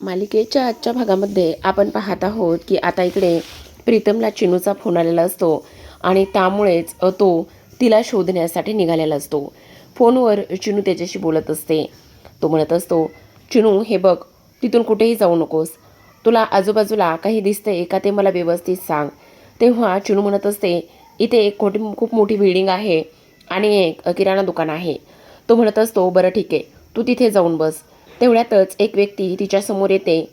मालिकेच्या आजच्या भागामध्ये आपण पाहत आहोत की आता इकडे प्रीतमला चिनूचा फोन आलेला असतो आणि त्यामुळेच तो तिला शोधण्यासाठी निघालेला असतो. फोनवर चिनू त्याच्याशी बोलत असते. तो म्हणत असतो चिनू हे बघ तिथून कुठेही जाऊ नकोस. तुला आजूबाजूला काही दिसतंय का ते मला व्यवस्थित सांग. तेव्हा चिनू म्हणत असते इथे एक खोटी खूप मोठी बिल्डिंग आहे आणि एक किराणा दुकान आहे. तो म्हणत असतो बरं ठीक आहे. तू तिथे जाऊन बस. तेवढ्यातच एक व्यक्ती तिच्यासमोर येते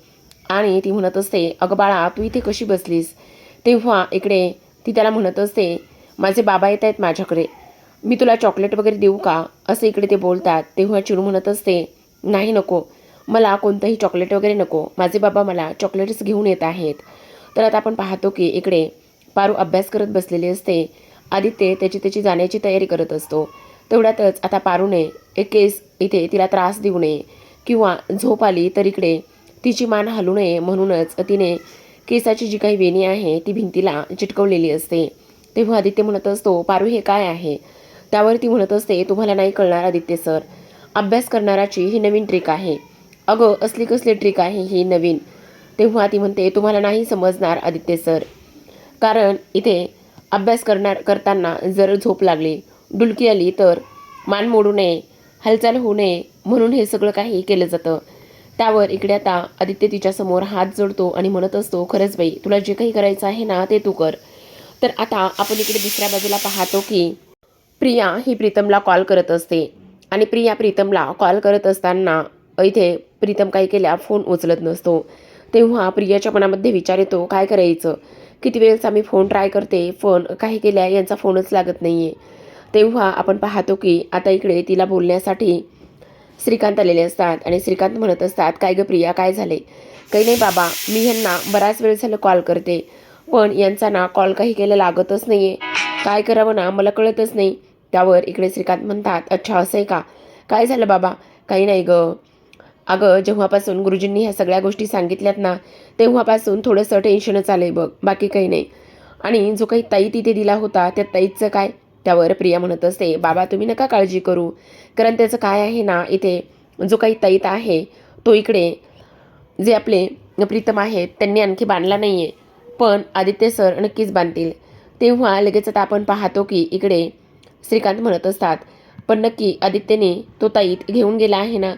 आणि ती म्हणत असते अगं बाळा तू इथे कशी बसलीस? तेव्हा इकडे ती त्याला म्हणत असते माझे बाबा येत आहेत माझ्याकडे. मी तुला चॉकलेट वगैरे देऊ का? असं इकडे ते बोलतात. तेव्हा चिरू म्हणत असते नाही नको. मला कोणतंही चॉकलेट वगैरे नको. माझे बाबा मला चॉकलेट्स घेऊन येत आहेत. तर आता आपण पाहतो की इकडे पारू अभ्यास करत बसलेली असते. आदित्य त्याची त्याची जाण्याची तयारी करत असतो. तेवढ्यातच आता पारूने एक केस इथे तिला त्रास देऊ नये. किंवा झोप आली तर इकडे तिची मान हलू नये म्हणूनच तिने केसाची जी काही वेणी आहे ती भिंतीला चिटकवलेली असते. तेव्हा आदित्य म्हणत असतो पारू हे काय आहे? त्यावर ती म्हणत असते तुम्हाला नाही कळणार आदित्य सर. अभ्यास करणाराची ही नवीन ट्रिक आहे. अगं असली कसली ट्रिक आहे ही नवीन? तेव्हा ती म्हणते तुम्हाला नाही समजणार आदित्य सर. कारण इथे अभ्यास करणार करताना जर झोप लागली डुलकी आली तर मान मोडू नये. हालचाल होऊ नये म्हणून हे सगळं काही केलं जातं. त्यावर इकडे आता आदित्य तिच्यासमोर हात जोडतो आणि म्हणत असतो खरंच बाई तुला जे काही करायचं आहे ना ते तू कर. तर आता आपण इकडे दुसऱ्या बाजूला पाहतो की प्रिया ही प्रीतमला कॉल करत असते. आणि प्रिया प्रीतमला कॉल करत असताना इथे प्रीतम काही केल्या फोन उचलत नसतो. तेव्हा प्रियाच्या मनामध्ये विचार येतो काय करायचं? किती वेळेस आम्ही फोन ट्राय करते फोन काही केल्या यांचा फोनच लागत नाही आहे तेव्हा आपण पाहतो की आता इकडे तिला बोलण्यासाठी श्रीकांत आलेले असतात आणि श्रीकांत म्हणत असतात काय ग प्रिया काय झाले काही नाही बाबा मी ह्यांना बराच वेळ झालं कॉल करते पण यांचा ना कॉल काही केलं लागतच नाही आहे काय करावं ना मला कळतच नाही. त्यावर इकडे श्रीकांत म्हणतात अच्छा असं आहे का? काय झालं बाबा? काही नाही ग. अगं जेव्हापासून गुरुजींनी ह्या सगळ्या गोष्टी सांगितल्यात ना तेव्हापासून थोडंसं टेन्शनच आलं आहे बघ बाकी काही नाही. आणि जो काही ताई तिथे दिला होता त्या ताईचं काय? त्यावर प्रिया म्हणत असते बाबा तुम्ही नका काळजी करू. कारण त्याचं काय आहे ना इथे जो काही ताईत आहे तो इकडे जे आपले प्रीतम आहेत त्यांनी आणखी बांधला नाही आहे पण आदित्य सर नक्कीच बांधतील. तेव्हा लगेच आता आपण पाहतो की इकडे श्रीकांत म्हणत असतात पण नक्की आदित्यने तो ताईत घेऊन गेला आहे ना?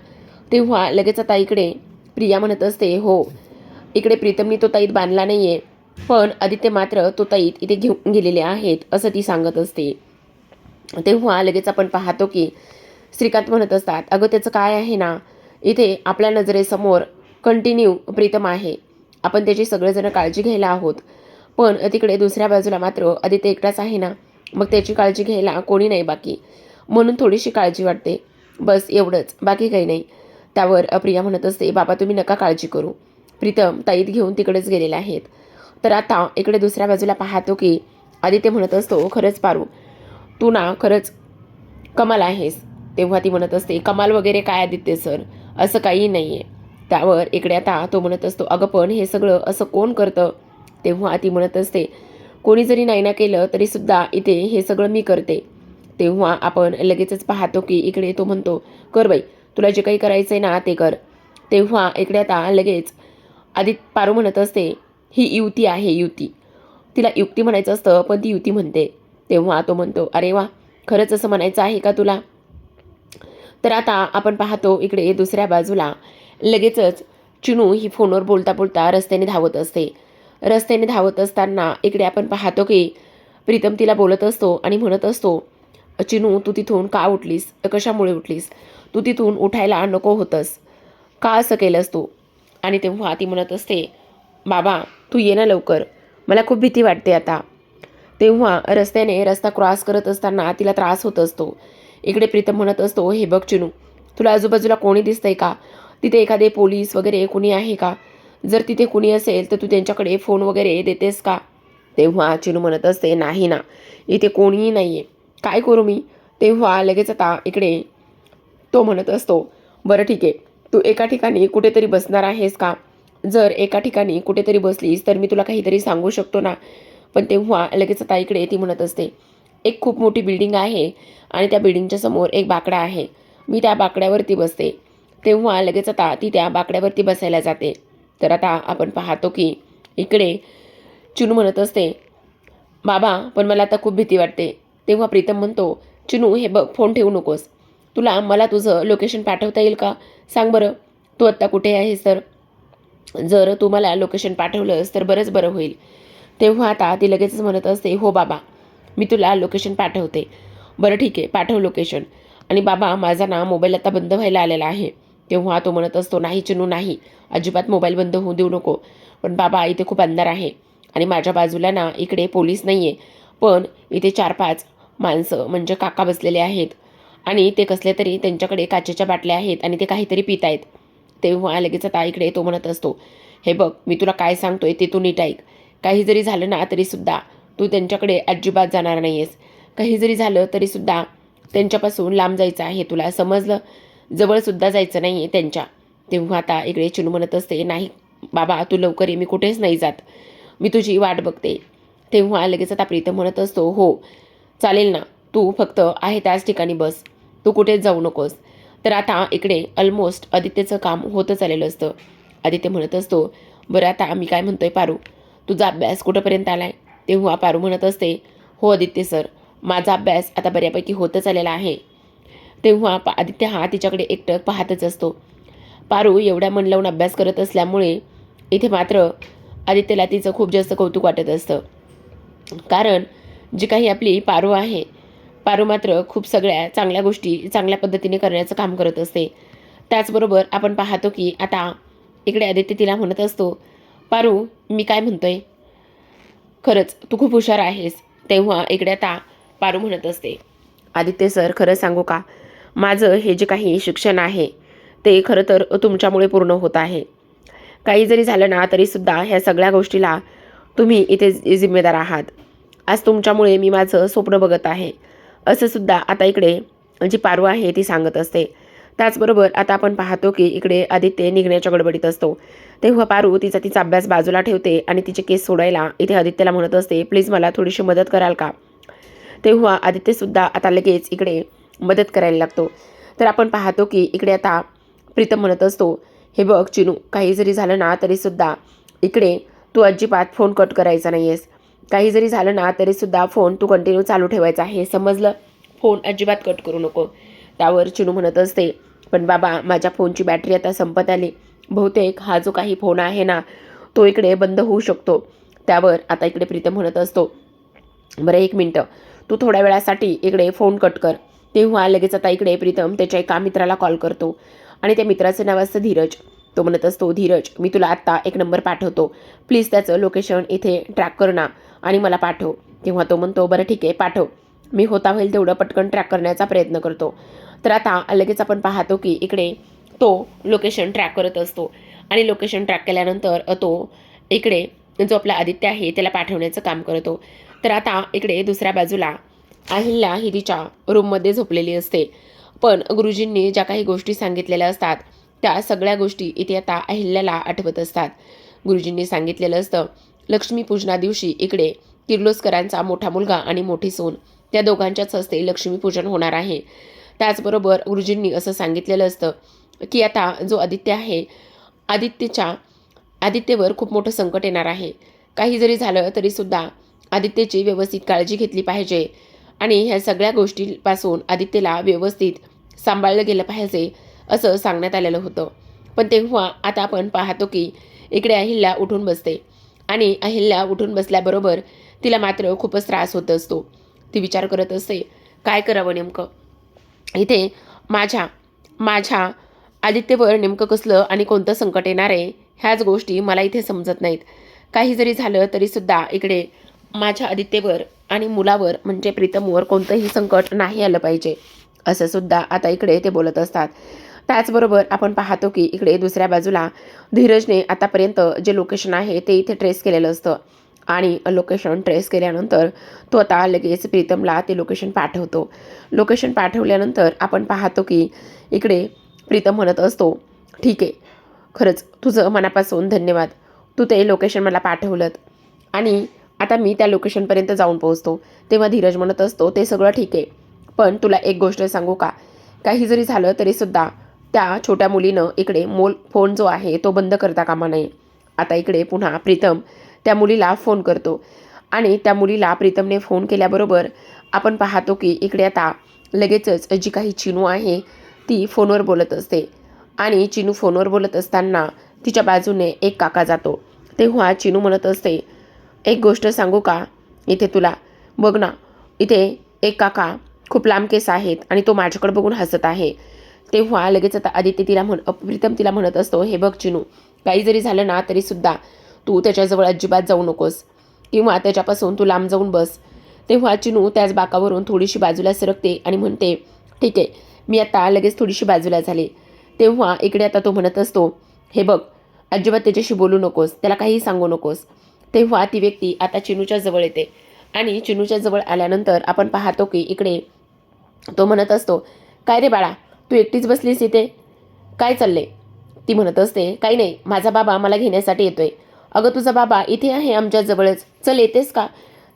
तेव्हा लगेच आता इकडे प्रिया म्हणत असते हो इकडे प्रीतमनी तो ताईत बांधला नाही आहे पण आदित्य मात्र तो ताईत इथे घेऊन गेलेले आहेत असं ती सांगत असते. तेव्हा लगेच आपण पाहतो की श्रीकांत म्हणत असतात अगं त्याचं काय आहे ना? इथे आपल्या नजरेसमोर कंटिन्यू प्रीतम आहे. आपण त्याची सगळेजण काळजी घ्यायला आहोत. पण तिकडे दुसऱ्या बाजूला मात्र आदित्य एकटाच आहे ना? मग त्याची काळजी घ्यायला कोणी नाही बाकी. म्हणून थोडीशी काळजी वाटते. बस एवढंच. बाकी काही नाही. त्यावर प्रिया म्हणत असते बाबा तुम्ही नका काळजी करू. प्रीतम ताईत घेऊन तिकडेच गेलेले आहेत. तर आता इकडे दुसऱ्या बाजूला पाहतो की आदित्य म्हणत असतो खरंच पारू तू ना खरंच कमाल आहेस. तेव्हा ती म्हणत असते कमाल वगैरे काय आदित्य सर? असं काही नाही आहे त्यावर इकडे आता तो म्हणत असतो अगं पण हे सगळं असं कोण करतं? तेव्हा ती म्हणत असते कोणी जरी नाही ना केलं तरीसुद्धा इथे हे सगळं मी करते. तेव्हा आपण लगेचच पाहतो की इकडे तो म्हणतो कर बाई तुला जे काही करायचं आहे ना ते कर. तेव्हा इकडे आता लगेच आदित पारू म्हणत असते ही युती आहे युती. तिला युक्ती म्हणायचं असतं पण ती युती म्हणते. तेव्हा तो म्हणतो अरे वा खरंच असं म्हणायचं आहे का तुला? तर आता आपण पाहतो इकडे दुसऱ्या बाजूला. लगेचच चिनू ही फोनवर बोलता बोलता रस्त्याने धावत असते. रस्त्याने धावत असताना इकडे आपण पाहतो की प्रीतम तिला बोलत असतो आणि म्हणत असतो चिनू तू तिथून का उठलीस? कशामुळे उठलीस? तू तिथून उठायला नको होतंस. का असं केलंस तू? आणि तेव्हा ती म्हणत असते बाबा तू ये ना लवकर. मला खूप भीती वाटते आता. तेव्हा रस्त्याने रस्ता क्रॉस करत असताना तिला त्रास होत असतो. इकडे प्रीतम म्हणत असतो हे बघ चिनू तुला आजूबाजूला कोणी दिसतंय का? तिथे एखादे पोलीस वगैरे कोणी आहे का? जर तिथे कुणी असेल तर तू त्यांच्याकडे फोन वगैरे देतेस का? तेव्हा चिनू म्हणत असते नाही ना इथे कोणीही नाही आहे काय करू मी? तेव्हा लगेच आता इकडे तो म्हणत असतो बरं ठीक आहे तू एका ठिकाणी कुठेतरी बसणार आहेस का? जर एका ठिकाणी कुठेतरी बसलीस तर मी तुला काहीतरी सांगू शकतो ना. पण तेव्हा लगेच आता इकडे ती म्हणत असते एक खूप मोठी बिल्डिंग आहे आणि त्या बिल्डिंगच्या समोर एक बाकडा आहे. मी त्या बाकड्यावरती बसते. तेव्हा लगेच आता ती त्या बाकड्यावरती बसायला जाते. तर आता आपण पाहतो की इकडे चुनू म्हणत असते बाबा पण मला आता खूप भीती वाटते. तेव्हा प्रीतम म्हणतो चुनू हे बघ फोन ठेवू नकोस. तुला मला तुझं लोकेशन पाठवता येईल का? सांग बरं. तू आत्ता कुठे आहेस तर? जर तू मला लोकेशन पाठवलंस तर बरंच बरं होईल. तेव्हा आता ती लगेचच म्हणत असते हो बाबा मी तुला लोकेशन पाठवते. बरं ठीक आहे पाठव लोकेशन आणि बाबा माझा ना मोबाईल आता बंद व्हायला आलेला आहे. तेव्हा तो म्हणत असतो नाही चिनू नाही. अजिबात मोबाईल बंद होऊ देऊ नको. पण बाबा इथे खूप अंधार आहे. आणि माझ्या बाजूला ना इकडे पोलीस नाही आहे पण इथे चार पाच माणसं म्हणजे काका बसलेले आहेत. आणि ते कसले तरी त्यांच्याकडे काचेच्या बाटल्या आहेत आणि ते काहीतरी पित आहेत. तेव्हा लगेच आता इकडे तो म्हणत असतो हे बघ मी तुला काय सांगतोय ते तू नीट ऐक. काही जरी झालं ना तरीसुद्धा तू त्यांच्याकडे अजिबात जाणार नाही आहेस काही जरी झालं तरीसुद्धा त्यांच्यापासून लांब जायचं आहे तुला. समजलं? जवळसुद्धा जायचं नाही आहे त्यांच्या. तेव्हा आता इकडे चिनू म्हणत असते नाही बाबा तू लवकर ये मी कुठेच नाही जात. मी तुझी वाट बघते. तेव्हा लगेच आता प्रीतम म्हणत असतो हो चालेल ना तू फक्त आहे त्याच ठिकाणी बस. तू कुठेच जाऊ नकोस. तर आता इकडे ऑलमोस्ट आदित्यचं काम होतं चाललेलं असतं. आदित्य म्हणत असतो बरं आता आम्ही काय म्हणतोय पारू? तुझा अभ्यास कुठंपर्यंत आला आहे तेव्हा पारू म्हणत असते हो आदित्य सर माझा अभ्यास आता बऱ्यापैकी होतच आलेला आहे. तेव्हा पा आदित्य हा तिच्याकडे एकटक पाहतच असतो. पारू एवढ्या मन लावून अभ्यास करत असल्यामुळे इथे मात्र आदित्यला तिचं खूप जास्त कौतुक वाटत असतं. कारण जी काही आपली पारू आहे पारू मात्र खूप सगळ्या चांगल्या गोष्टी चांगल्या पद्धतीने करण्याचं काम करत असते. त्याचबरोबर आपण पाहतो की आता इकडे आदित्य तिला म्हणत असतो पारू मी काय म्हणतोय? खरंच तू खूप हुशार आहेस. तेव्हा इकडे आता पारू म्हणत असते. आदित्य सर खरं सांगू का? माझं हे जे काही शिक्षण आहे ते खरं तर तुमच्यामुळे पूर्ण होत आहे. काही जरी झालं ना तरीसुद्धा ह्या सगळ्या गोष्टीला तुम्ही इथे जिम्मेदार आहात. आज तुमच्यामुळे मी माझं स्वप्न बघत आहे. असं सुद्धा आता इकडे जी पारू आहे ती सांगत असते. त्याचबरोबर आता आपण पाहतो की इकडे आदित्य निघण्याच्या गडबडीत असतो. तेव्हा पारू तिचा तिचा अभ्यास बाजूला ठेवते आणि तिचे केस सोडायला इथे आदित्यला म्हणत असते प्लीज मला थोडीशी मदत कराल का? तेव्हा आदित्यसुद्धा आता लगेच इकडे मदत करायला लागतो. तर आपण पाहतो की इकडे आता प्रीतम म्हणत असतो हे बघ चिनू काही जरी झालं ना तरीसुद्धा इकडे तू अजिबात फोन कट करायचा नाही आहेस काही जरी झालं ना तरीसुद्धा फोन तू कंटिन्यू चालू ठेवायचा आहे. समजलं? फोन अजिबात कट करू नको. त्यावर चिनू म्हणत असते पण बाबा माझ्या फोनची बॅटरी आता संपत आली. बहुतेक हा जो काही फोन आहे ना तो इकडे बंद होऊ शकतो. त्यावर आता इकडे प्रीतम म्हणत असतो बरं एक मिनटं. तू थोड्या वेळासाठी इकडे फोन कट कर. तेव्हा लगेच आता इकडे प्रीतम त्याच्या एका मित्राला कॉल करतो. आणि त्या मित्राचं नाव असतं धीरज. तो म्हणत असतो धीरज मी तुला आत्ता एक नंबर पाठवतो. प्लीज त्याचं लोकेशन इथे ट्रॅक कर ना आणि मला पाठव. तेव्हा तो म्हणतो बरं ठीक आहे पाठव. मी होता होईल तेवढं पटकन ट्रॅक करण्याचा प्रयत्न करतो. तर आता लगेच आपण पाहतो की इकडे तो लोकेशन ट्रॅक करत असतो. आणि लोकेशन ट्रॅक केल्यानंतर तो इकडे जो आपला आदित्य आहे त्याला पाठवण्याचं काम करतो. तर आता इकडे दुसऱ्या बाजूला अहिल्या ही तिच्या रूममध्ये झोपलेली असते. पण गुरुजींनी ज्या काही गोष्टी सांगितलेल्या असतात त्या सगळ्या गोष्टी इथे आता अहिल्याला आठवत असतात. गुरुजींनी सांगितलेलं असतं लक्ष्मीपूजना दिवशी इकडे किर्लोस्करांचा मोठा मुलगा आणि मोठी सून. त्या दोघांच्याच हस्ते लक्ष्मीपूजन होणार आहे. त्याचबरोबर गुरुजींनी असं सांगितलेलं असतं की आता जो आदित्य आहे आदित्यच्या आदित्यवर खूप मोठं संकट येणार आहे. काही जरी झालं तरीसुद्धा आदित्यची व्यवस्थित काळजी घेतली पाहिजे आणि ह्या सगळ्या गोष्टींपासून आदित्यला व्यवस्थित सांभाळलं गेलं पाहिजे असं सांगण्यात आलेलं होतं. पण तेव्हा आता आपण पाहतो की इकडे अहिल्या उठून बसते आणि अहिल्या उठून बसल्याबरोबर तिला मात्र खूपच त्रास होत असतो. ती विचार करत असते काय करावं नेमकं? इथे माझ्या माझ्या आदित्यवर नेमकं कसलं आणि कोणतं संकट येणार आहे ह्याच गोष्टी मला इथे समजत नाहीत. काही जरी झालं तरीसुद्धा इकडे माझ्या आदित्यवर आणि मुलावर म्हणजे प्रीतमवर कोणतंही संकट नाही आलं पाहिजे असं सुद्धा आता इकडे ते बोलत असतात. त्याचबरोबर आपण पाहतो की इकडे दुसऱ्या बाजूला धीरजने आतापर्यंत जे लोकेशन आहे ते इथे ट्रेस केलेलं असतं. आणि लोकेशन ट्रेस केल्यानंतर तो आता लगेच प्रीतमला ते लोकेशन पाठवतो. लोकेशन पाठवल्यानंतर आपण पाहतो की इकडे प्रीतम म्हणत असतो ठीक आहे खरंच तुझं मनापासून धन्यवाद. तू ते लोकेशन मला पाठवलं आणि आता मी त्या लोकेशनपर्यंत जाऊन पोहोचतो. तेव्हा धीरज म्हणत असतो ते सगळं ठीक आहे पण तुला एक गोष्ट सांगू का? काही जरी झालं तरीसुद्धा त्या छोट्या मुलीनं इकडे मोल फोन जो आहे तो बंद करता कामा नये. आता इकडे पुन्हा प्रीतम त्या मुलीला फोन करतो. आणि त्या मुलीला प्रीतमने फोन केल्याबरोबर आपण पाहतो की इकडे आता लगेचच जी काही चिनू आहे ती फोनवर बोलत असते. आणि चिनू फोनवर बोलत असताना तिच्या बाजूने एक काका जातो. तेव्हा चिनू म्हणत असते एक गोष्ट सांगू का? इथे तुला. बघ ना इथे एक काका खूप लांब केस आहेत आणि तो माझ्याकडे बघून हसत आहे. तेव्हा लगेच आता आदित्य तिला म्हण प्रीतम तिला म्हणत असतो हे बघ चिनू काही जरी झालं ना तरीसुद्धा तू त्याच्याजवळ अजिबात जाऊ नकोस. किंवा त्याच्यापासून तू लांब जाऊन बस. तेव्हा चिनू त्याच बाकावरून थोडीशी बाजूला सरकते आणि म्हणते ठीक आहे मी आता लगेच थोडीशी बाजूला झाले. तेव्हा इकडे आता तो म्हणत असतो हे बघ अजिबात त्याच्याशी बोलू नकोस त्याला काहीही सांगू नकोस. तेव्हा ती व्यक्ती आता चिनूच्या जवळ येते. आणि चिनूच्या जवळ आल्यानंतर आपण पाहतो की इकडे तो म्हणत असतो काय रे बाळा तू एकटीच बसलीस इथे? काय चालले ती म्हणत असते काही नाही माझा बाबा मला घेण्यासाठी येतोय. अगं तुझा बाबा इथे आहे आमच्या जवळच. चल येतेस का?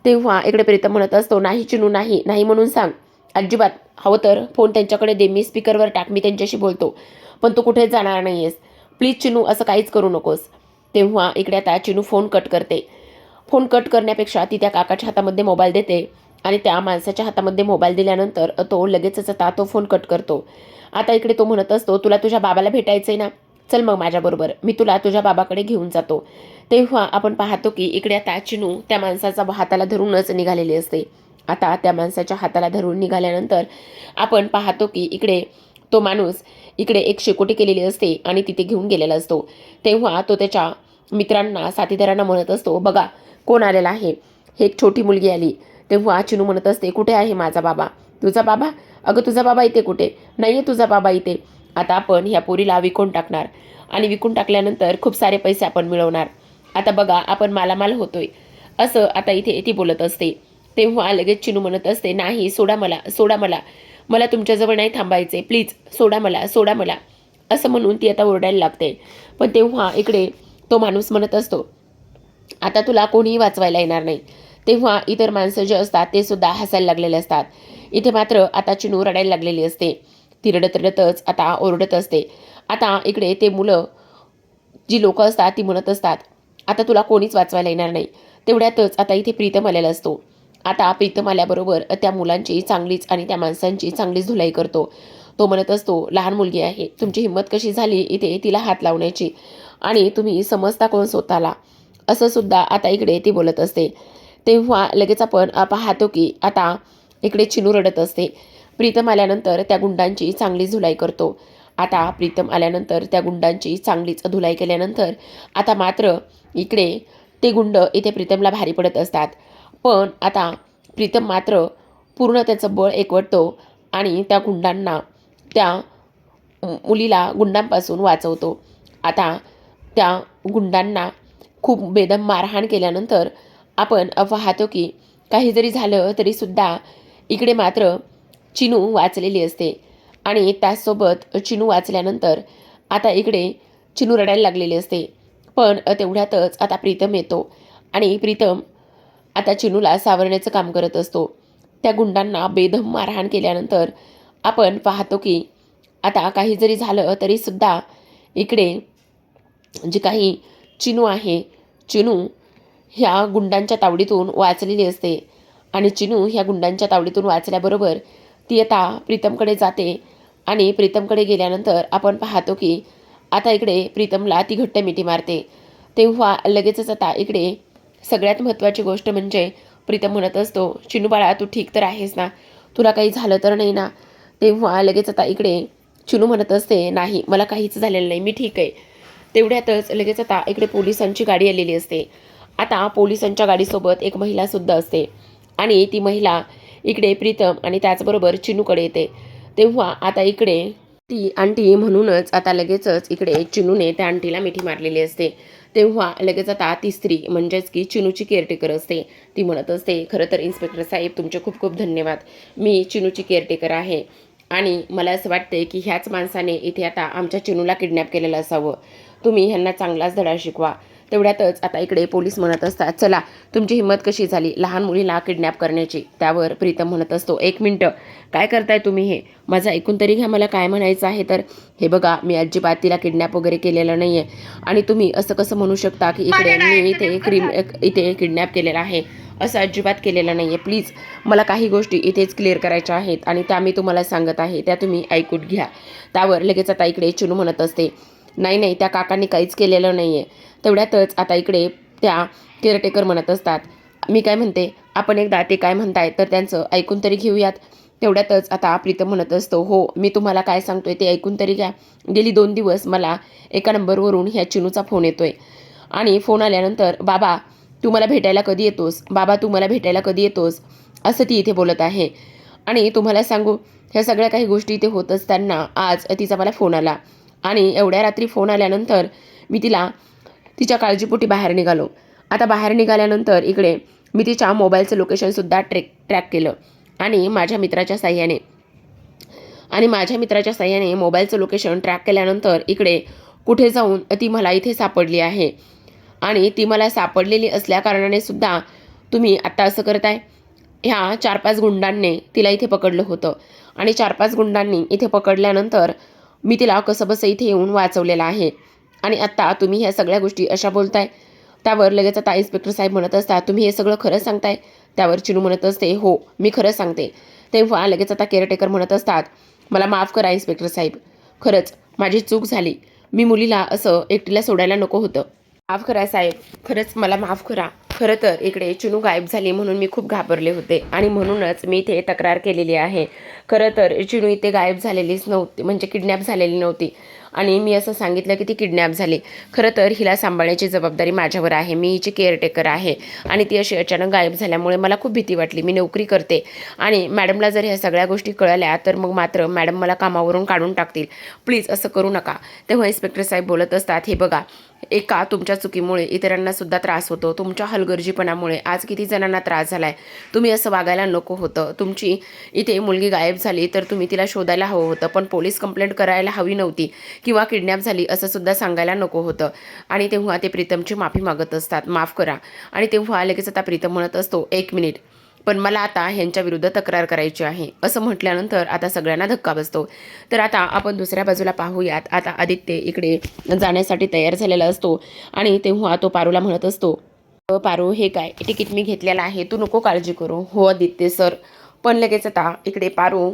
तेव्हा इकडे प्रीतम म्हणत असतो नाही चिनू नाही नाही म्हणून सांग. अजिबात. हवं तर फोन त्यांच्याकडे दे. मी स्पीकरवर टाक. मी त्यांच्याशी बोलतो. पण तू कुठेच जाणार नाही आहेस प्लीज चिनू असं काहीच करू नकोस. तेव्हा इकडे आता चिनू फोन कट करते. फोन कट करण्यापेक्षा ती त्या काकाच्या हातामध्ये मोबाईल देते आणि त्या माणसाच्या हातामध्ये मोबाईल दिल्यानंतर तो लगेचच आता तो फोन कट करतो. आता इकडे तो म्हणत असतो तुला तुझ्या बाबाला भेटायचं आहे ना? चल मग माझ्याबरोबर. मी तुला तुझ्या बाबाकडे घेऊन जातो. तेव्हा आपण पाहतो की इकडे आता चिनू त्या माणसाचा हाताला धरूनच निघालेली असते. आता त्या माणसाच्या हाताला धरून निघाल्यानंतर आपण पाहतो की इकडे तो माणूस इकडे एक शेकोटी केलेली असते आणि तिथे घेऊन गेलेला असतो. तेव्हा तो त्याच्या मित्रांना साथीदारांना म्हणत असतो बघा कोण आलेला आहे? हे एक छोटी मुलगी आली. तेव्हा चिनू म्हणत असते कुठे आहे माझा बाबा? तुझा बाबा? अगं तुझा बाबा इथे कुठे? नाही आहे तुझा बाबा इथे. आता आपण ह्या पोरीला विकून टाकणार आणि विकून टाकल्यानंतर खूप सारे पैसे आपण मिळवणार. आता बघा आपण मालामाल होतोय. असं आता इथे ती बोलत असते. तेव्हा लगेच चिनू म्हणत असते नाही सोडा मला सोडा मला. मला तुमच्याजवळ नाही थांबायचे. प्लीज सोडा मला सोडा मला. असं म्हणून ती आता ओरडायला लागते. पण तेव्हा इकडे तो माणूस म्हणत असतो आता तुला कोणीही वाचवायला येणार नाही. तेव्हा इतर माणसं जे असतात ते सुद्धा हसायला लागलेले असतात. इथे मात्र आता चिनू रडायला लागलेली असते. ती रडत रडतच आता ओरडत असते. आता इकडे ते मुलं जी लोकं असतात ती म्हणत असतात आता तुला कोणीच वाचवायला येणार नाही. तेवढ्यातच आता इथे प्रीतम आलेला असतो. आता प्रीतम आल्याबरोबर त्या मुलांची चांगलीच आणि त्या माणसांची चांगलीच धुलाई करतो. तो म्हणत असतो लहान मुलगी आहे. तुमची हिंमत कशी झाली इथे तिला हात लावण्याची? आणि तुम्ही समजता कोण स्वतःला? असं सुद्धा आता इकडे ती बोलत असते. तेव्हा लगेच आपण पाहतो की आता इकडे चिनू रडत असते. प्रीतम आल्यानंतर त्या गुंडांची चांगलीच धुलाई करतो. आता प्रीतम आल्यानंतर त्या गुंडांची चांगलीच धुलाई केल्यानंतर आता मात्र इकडे ते गुंड इथे प्रीतमला भारी पडत असतात. पण आता प्रीतम मात्र पूर्ण त्याचं बळ एकवटतो आणि त्या गुंडांना त्या मुलीला गुंडांपासून वाचवतो. आता त्या गुंडांना खूप बेदम मारहाण केल्यानंतर आपण पाहतो की काही जरी झालं तरीसुद्धा इकडे मात्र चिनू वाचलेली असते. आणि त्याचसोबत चिनू वाचल्यानंतर आता इकडे चिनू रडायला लागलेली असते. पण तेवढ्यातच आता प्रीतम येतो आणि प्रीतम आता चिनूला सावरण्याचं काम करत असतो. त्या गुंडांना बेदम मारहाण केल्यानंतर आपण पाहतो की आता काही जरी झालं तरीसुद्धा इकडे जे काही चिनू आहे चिनू ह्या गुंडांच्या तावडीतून वाचलेली असते. आणि चिनू ह्या गुंडांच्या तावडीतून वाचल्याबरोबर ती आता प्रीतमकडे जाते आणि प्रीतमकडे गेल्यानंतर आपण पाहतो की आता इकडे प्रीतमला ती घट्ट मिठी मारते. तेव्हा लगेचच आता इकडे सगळ्यात महत्त्वाची गोष्ट म्हणजे प्रीतम म्हणत असतो चिनू बाळा तू ठीक तर आहेस ना? तुला काही झालं तर नाही ना? तेव्हा लगेच आता इकडे चिनू म्हणत असते नाही मला काहीच झालेलं नाही मी ठीक आहे. तेवढ्यातच लगेच आता इकडे पोलिसांची गाडी आलेली असते. आता पोलिसांच्या गाडीसोबत एक महिलासुद्धा असते आणि ती महिला इकडे प्रीतम आणि त्याचबरोबर चिनूकडे येते. तेव्हा आता इकडे ती आंटी म्हणूनच आता लगेचच इकडे चिनूने त्या आंटीला मिठी मारलेली असते. तेव्हा लगेच आता ती स्त्री म्हणजेच की चिनूची केअरटेकर असते. ती म्हणत असते खरं तर इन्स्पेक्टर साहेब तुमचे खूप खूप धन्यवाद. मी चिनूची केअरटेकर आहे. आणि मला असं वाटते की ह्याच माणसाने इथे आता आमच्या चिनूला किडनॅप केलेलं असावं. तुम्ही ह्यांना चांगलाच धडा शिकवा. तेवढ्यातच आता इकडे पोलीस म्हणत असतात चला तुमची हिंमत कशी झाली? लहान मुलीला किडनॅप करण्याची. त्यावर प्रीतम म्हणत असतो एक मिनटं काय करताय तुम्ही हे? माझं ऐकून तरी घ्या मला काय म्हणायचं आहे तर. हे बघा मी अजिबात तिला किडनॅप वगैरे केलेलं नाही आहे आणि तुम्ही असं कसं म्हणू शकता की इकडे मी इथे क्रिम इथे किडनॅप केलेलं आहे असं अजिबात केलेलं नाही आहे प्लीज मला काही गोष्टी इथेच क्लिअर करायच्या आहेत आणि त्या मी तुम्हाला सांगत आहे त्या तुम्ही ऐकून घ्या. त्यावर लगेच आता इकडे चिनू म्हणत असते नाही नाही त्या काकांनी काहीच केलेलं नाही आहे तेवढ्यातच आता इकडे त्या केअरटेकर म्हणत असतात. मी काय म्हणते आपण एकदा ते काय म्हणताय तर त्यांचं ऐकून तरी घेऊयात. तेवढ्यातच आता प्रीतम म्हणत असतो हो मी तुम्हाला काय सांगतोय ते ऐकून तरी घ्या. गेली दोन दिवस मला एका नंबरवरून ह्या चिनूचा फोन येतोय. आणि फोन आल्यानंतर बाबा तू मला भेटायला कधी येतोस? बाबा तू मला भेटायला कधी येतोस? असं ती इथे बोलत आहे. आणि तुम्हाला सांगू ह्या सगळ्या काही गोष्टी इथे होत असताना आज तिचा मला फोन आला. आणि एवढ्या रात्री फोन आल्यानंतर मी तिला तिच्या काळजीपोटी बाहेर निघालो. आता बाहेर निघाल्यानंतर इकडे मी तिच्या मोबाईलचं लोकेशनसुद्धा ट्रेक ट्रॅक केलं. आणि माझ्या मित्राच्या साह्याने आणि माझ्या मित्राच्या साह्याने मोबाईलचं लोकेशन ट्रॅक केल्यानंतर इकडे कुठे जाऊन ती मला इथे सापडली आहे. आणि ती मला सापडलेली असल्याकारणाने सुद्धा तुम्ही आत्ता असं करताय? ह्या चार पाच गुंडांनी तिला इथे पकडलं होतं. आणि चार पाच गुंडांनी इथे पकडल्यानंतर मी तिला कसंबसं इथे येऊन वाचवलेलं आहे. आणि आत्ता तुम्ही ह्या सगळ्या गोष्टी अशा बोलताय. त्यावर लगेच आता इन्स्पेक्टर साहेब म्हणत असता तुम्ही हे सगळं खरं सांगताय? त्यावर चिनू म्हणत असते हो मी खरं सांगते. तेव्हा लगेच आता केअरटेकर म्हणत असतात मला माफ करा इन्स्पेक्टर साहेब. खरंच माझी चूक झाली. मी मुलीला असं एकटीला सोडायला नको होतं. माफ करा साहेब. खरंच मला माफ करा. खरं तर इकडे चुनू गायब झाली म्हणून मी खूप घाबरले होते. आणि म्हणूनच मी इथे तक्रार केलेली आहे. खरं तर चिनू इथे गायब झालेलीच नव्हती म्हणजे किडनॅप झालेली नव्हती. आणि मी असं सांगितलं की ती किडनॅप झाली. खरं तर हिला सांभाळण्याची जबाबदारी माझ्यावर आहे. मी हिची केअरटेकर आहे. आणि ती अशी अचानक गायब झाल्यामुळे मला खूप भीती वाटली. मी नोकरी करते. आणि मॅडमला जर ह्या सगळ्या गोष्टी कळल्या तर मग मात्र मॅडम मला कामावरून काढून टाकतील. प्लीज असं करू नका. तेव्हा इन्स्पेक्टर साहेब बोलत असतात हे बघा एका तुमच्या चुकीमुळे इतरांना सुद्धा त्रास होतो. तुमच्या हलगर्जीपणामुळे आज किती जणांना त्रास झाला आहे तुम्ही असं वागायला नको होतं. तुमची इथे मुलगी गायब झाली तर तुम्ही तिला शोधायला हवं होतं पण पोलीस कंप्लेंट करायला हवी नव्हती किंवा किडनॅप झाली असं सुद्धा सांगायला नको होतं. आणि तेव्हा ते प्रीतमची माफी मागत असतात. माफ करा. आणि तेव्हा लगेच आता प्रीतम म्हणत असतो एक मिनिट पण मला आता ह्यांच्या विरुद्ध तक्रार करायची आहे असं म्हटल्यानंतर आता सगळ्यांना धक्का बसतो. तर आता आपण दुसऱ्या बाजूला पाहूयात. आता आदित्य इकडे जाण्यासाठी तयार झालेला असतो आणि तेव्हा तो पारूला म्हणत असतो पारू हे काय? तिकीट मी घेतलेलं आहे. तू नको काळजी करू. हो आदित्य सर. पण लगेच आता इकडे पारू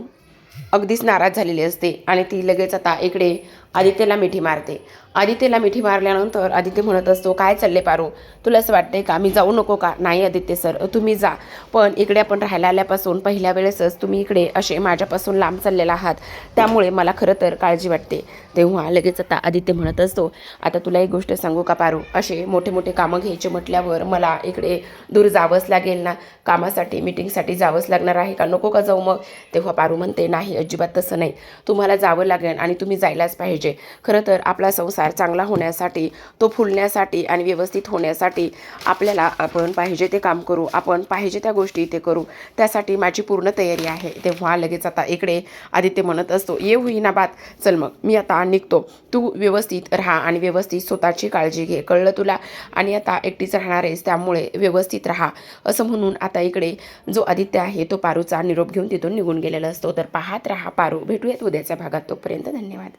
अगदीच नाराज झालेली असते आणि ती लगेच आता इकडे आदित्यला मिठी मारते. आदित्यला मिठी मारल्यानंतर आदित्य म्हणत असतो काय चालले पारू? तुला असं वाटतंय का? मी जाऊ नको का? नाही आदित्य सर तुम्ही जा. पण इकडे आपण राहायला आल्यापासून पहिल्या वेळेसच तुम्ही इकडे असे माझ्यापासून लांब चाललेला आहात. त्यामुळे मला खरं तर काळजी वाटते. तेव्हा लगेच आता आदित्य म्हणत असतो आता तुला एक गोष्ट सांगू का पारू? असे मोठे मोठे कामं घ्यायचे म्हटल्यावर मला इकडे दूर जावंच लागेल ना? कामासाठी मिटिंगसाठी जावंच लागणार आहे का? नको का जाऊ मग? तेव्हा पारू म्हणते नाही अजिबात तसं नाही. तुम्हाला जावं लागेल आणि तुम्ही जायलाच पाहिजे. खरं तर आपला संसार चांगला होण्यासाठी तो फुलण्यासाठी आणि व्यवस्थित होण्यासाठी आपल्याला आपण पाहिजे ते काम करू आपण पाहिजे त्या गोष्टी इथे करू. त्यासाठी माझी पूर्ण तयारी आहे. तेव्हा लगेच आता इकडे आदित्य म्हणत असतो ये होईना बात. चल मग मी आता निघतो. तू व्यवस्थित राहा आणि व्यवस्थित स्वतःची काळजी घे. कळलं तुला? आणि आता एकटीच राहणार आहेस त्यामुळे व्यवस्थित राहा. असं म्हणून आता इकडे जो आदित्य आहे तो पारूचा निरोप घेऊन तिथून निघून गेलेला असतो. तर पाहत राहा. पारू. भेटूयात उद्याच्या भागात तोपर्यंत धन्यवाद.